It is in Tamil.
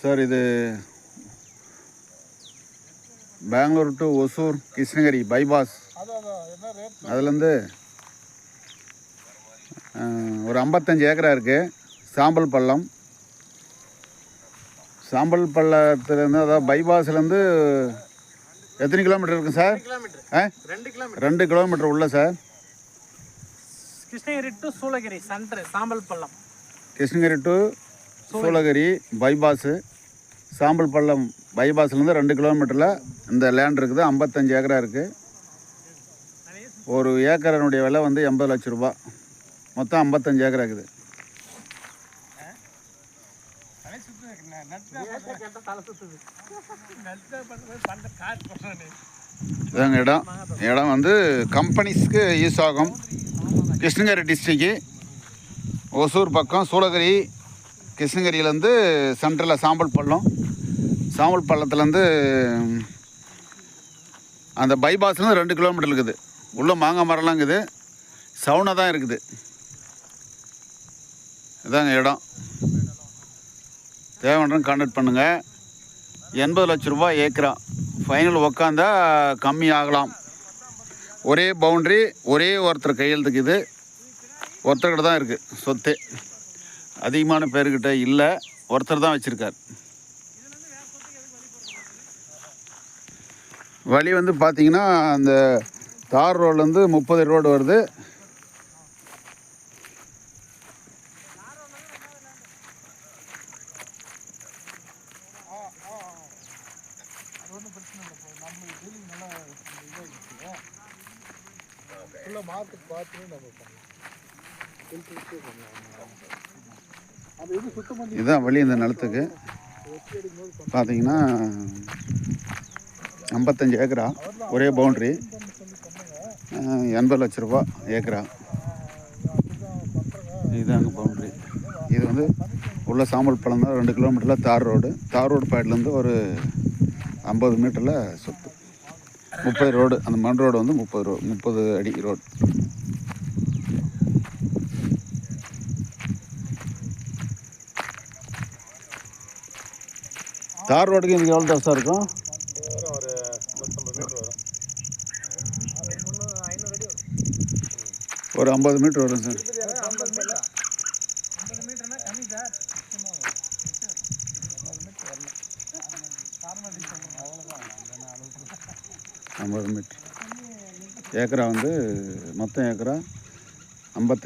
சார் இது பெங்களூர் டு ஒசூர் கிருஷ்ணகிரி பைபாஸ். அதுலேருந்து ஒரு ஐம்பத்தஞ்சு ஏக்கரா இருக்குது சாம்பல் பள்ளம். சாம்பல் பள்ளத்துலேருந்து அதாவது பைபாஸ்லேருந்து எத்தனை கிலோமீட்டர் இருக்கும் சார்? ஆ? ரெண்டு கிலோமீட்டர் உள்ள sir. Krishnagiri to Shoolagiri centre Sambal Pallam Krishnagiri to Shoolagiri bypass சாம்பல் பள்ளம் பைபாஸ்லேருந்து ரெண்டு கிலோமீட்டரில் இந்த லேண்ட் இருக்குது. ஐம்பத்தஞ்சு ஏக்கரா இருக்குது ஒரு ஏக்கரனுடைய விலை வந்து எண்பது லட்ச ரூபா. மொத்தம் ஐம்பத்தஞ்சு ஏக்கரா இருக்குது. இடம். இடம் வந்து கம்பெனிஸ்க்கு யூஸ் ஆகும். கிருஷ்ணகிரி டிஸ்ட்ரிக்கு. ஒசூர் பக்கம் சூளகிரி கிருஷ்ணகிரியிலேருந்து சென்ட்ரலில் சாம்பல் பள்ளம் சாம்பல் பள்ளத்துலேருந்து அந்த பைபாஸ்லேருந்து ரெண்டு கிலோமீட்டர் இருக்குது. உள்ளே மாங்காய் மரம்லாம் இருக்குது. சவுனாக தான் இருக்குது. இதாங்க இடம். தேவைன்றவங்க கான்டாக்ட் பண்ணுங்கள் எண்பது லட்ச ரூபாய் ஏக்கரா. ஃபைனல் உக்காந்தா கம்மி ஆகலாம். ஒரே பவுண்ட்ரி ஒரே ஒருத்தர் கையெழுத்துக்கு இது. ஒருத்தர்கிட்ட தான் இருக்குது சொத்து. அதிகமான பேர்கிட்ட இல்லை. ஒருத்தர் தான் வச்சுருக்கார். வழி வந்து பார்த்தீங்கன்னா அந்த தார் ரோட்லேருந்து முப்பது ரோடு வருது. மார்க்கெட் பார்த்து நம்ம பண்ணலாம் இதுதான் வழி இந்த நிலத்துக்கு. பார்த்தீங்கன்னா ஐம்பத்தஞ்சு ஏக்கரா ஒரே பவுண்ட்ரி. எண்பது லட்ச ரூபா ஏக்கரா. இதுதாங்க பவுண்ட்ரி. இது வந்து உள்ள சாம்பல் பழம் தான் ரெண்டு கிலோமீட்டரில் தார் ரோடு. தார் ரோடு பாயிட்லேருந்து ஒரு ஐம்பது மீட்டரில் சுத்து. முப்பது ரோடு அந்த மண் ரோடு வந்து முப்பது ரோ முப்பது அடி ரோடு. தார் ரோடுக்கு இதுக்கு எவ்வளோ தான் சார் இருக்கும்? ஒரு வரும். ஒரு ஐம்பது மீட்ரு வரும் சார் ஐம்பது மீட்டர். ஐம்பது ஏக்கரா வந்து மொத்தம் ஏக்கரா ஐம்பத்தி